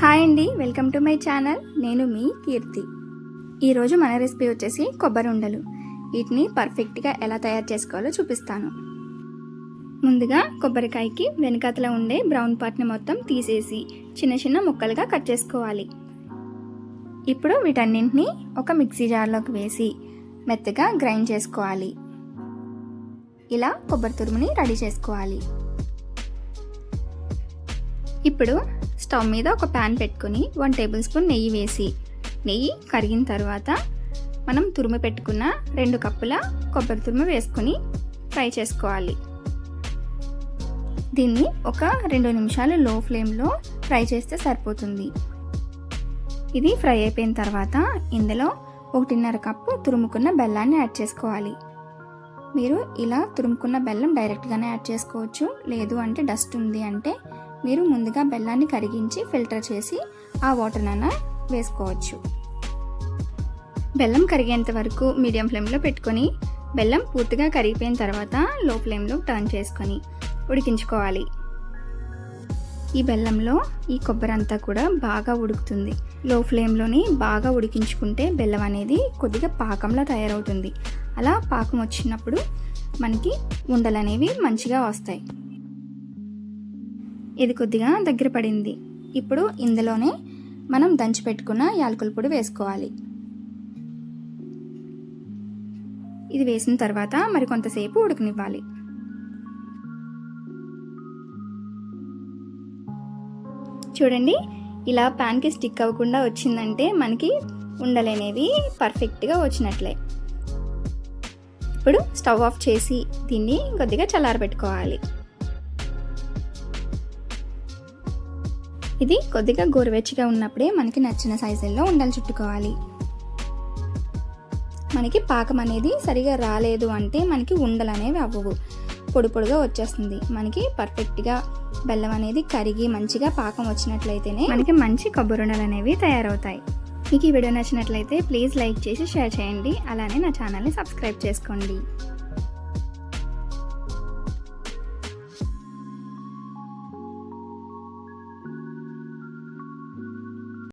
Hi అండి welcome to my channel. నేను మీ కీర్తి. ఈరోజు మన రెసిపీ వచ్చేసి కొబ్బరి ఉండలు. వీటిని పర్ఫెక్ట్గా ఎలా తయారు చేసుకోవాలో చూపిస్తాను. ముందుగా కొబ్బరికాయకి వెనకాతల ఉండే బ్రౌన్ పార్ట్ని మొత్తం తీసేసి చిన్న చిన్న ముక్కలుగా కట్ చేసుకోవాలి. ఇప్పుడు వీటన్నింటినీ ఒక మిక్సీ జార్లోకి వేసి మెత్తగా గ్రైండ్ చేసుకోవాలి. ఇలా కొబ్బరి తురుముని రెడీ చేసుకోవాలి. ఇప్పుడు స్టవ్ మీద ఒక ప్యాన్ పెట్టుకొని వన్ టేబుల్ స్పూన్ నెయ్యి వేసి నెయ్యి కరిగిన తర్వాత మనం తురుము పెట్టుకున్న రెండు కప్పుల కొబ్బరి తురుము వేసుకొని ఫ్రై చేసుకోవాలి. దీన్ని ఒక రెండు నిమిషాలు లో ఫ్లేమ్లో ఫ్రై చేస్తే సరిపోతుంది. ఇది ఫ్రై అయిపోయిన తర్వాత ఇందులో ఒకటిన్నర కప్పు తురుముకున్న బెల్లాన్ని యాడ్ చేసుకోవాలి. మీరు ఇలా తురుముకున్న బెల్లం డైరెక్ట్గానే యాడ్ చేసుకోవచ్చు. లేదు అంటే డస్ట్ ఉంది అంటే మీరు ముందుగా బెల్లాన్ని కరిగించి ఫిల్టర్ చేసి ఆ వాటర్నైనా వేసుకోవచ్చు. బెల్లం కరిగేంత వరకు మీడియం ఫ్లేమ్లో పెట్టుకొని బెల్లం పూర్తిగా కరిగిపోయిన తర్వాత లో ఫ్లేమ్లో టర్న్ చేసుకొని ఉడికించుకోవాలి. ఈ బెల్లంలో ఈ కొబ్బరి అంతా కూడా బాగా ఉడుకుతుంది. లో ఫ్లేమ్లోని బాగా ఉడికించుకుంటే బెల్లం అనేది కొద్దిగా పాకంలా తయారవుతుంది. అలా పాకం వచ్చినప్పుడు మనకి ఉండలు అనేవి మంచిగా వస్తాయి. ఇది కొద్దిగా దగ్గర పడింది. ఇప్పుడు ఇందులోనే మనం దంచి పెట్టుకున్న యాలకుల పొడి వేసుకోవాలి. ఇది వేసిన తర్వాత మరి కొంతసేపు ఉడకనివ్వాలి. చూడండి ఇలా ప్యాన్కి స్టిక్ అవ్వకుండా వచ్చిందంటే మనకి ఉండలేనేవి పర్ఫెక్ట్గా వచ్చినట్లే. ఇప్పుడు స్టవ్ ఆఫ్ చేసి దీన్ని కొద్దిగా చల్లారబెట్టుకోవాలి. ఇది కొద్దిగా గోరువెచ్చగా ఉన్నప్పుడే మనకి నచ్చిన సైజుల్లో ఉండలు చుట్టుకోవాలి. మనకి పాకం అనేది సరిగా రాలేదు అంటే మనకి ఉండలు అనేవి అవ్వవు. పొడి పొడిగా వచ్చేస్తుంది. మనకి పర్ఫెక్ట్గా బెల్లం అనేది కరిగి మంచిగా పాకం వచ్చినట్లయితేనే మనకి మంచి కొబ్బరిండలు అనేవి తయారవుతాయి. మీకు ఈ వీడియో నచ్చినట్లయితే ప్లీజ్ లైక్ చేసి షేర్ చేయండి. అలానే నా ఛానల్ని సబ్స్క్రైబ్ చేసుకోండి.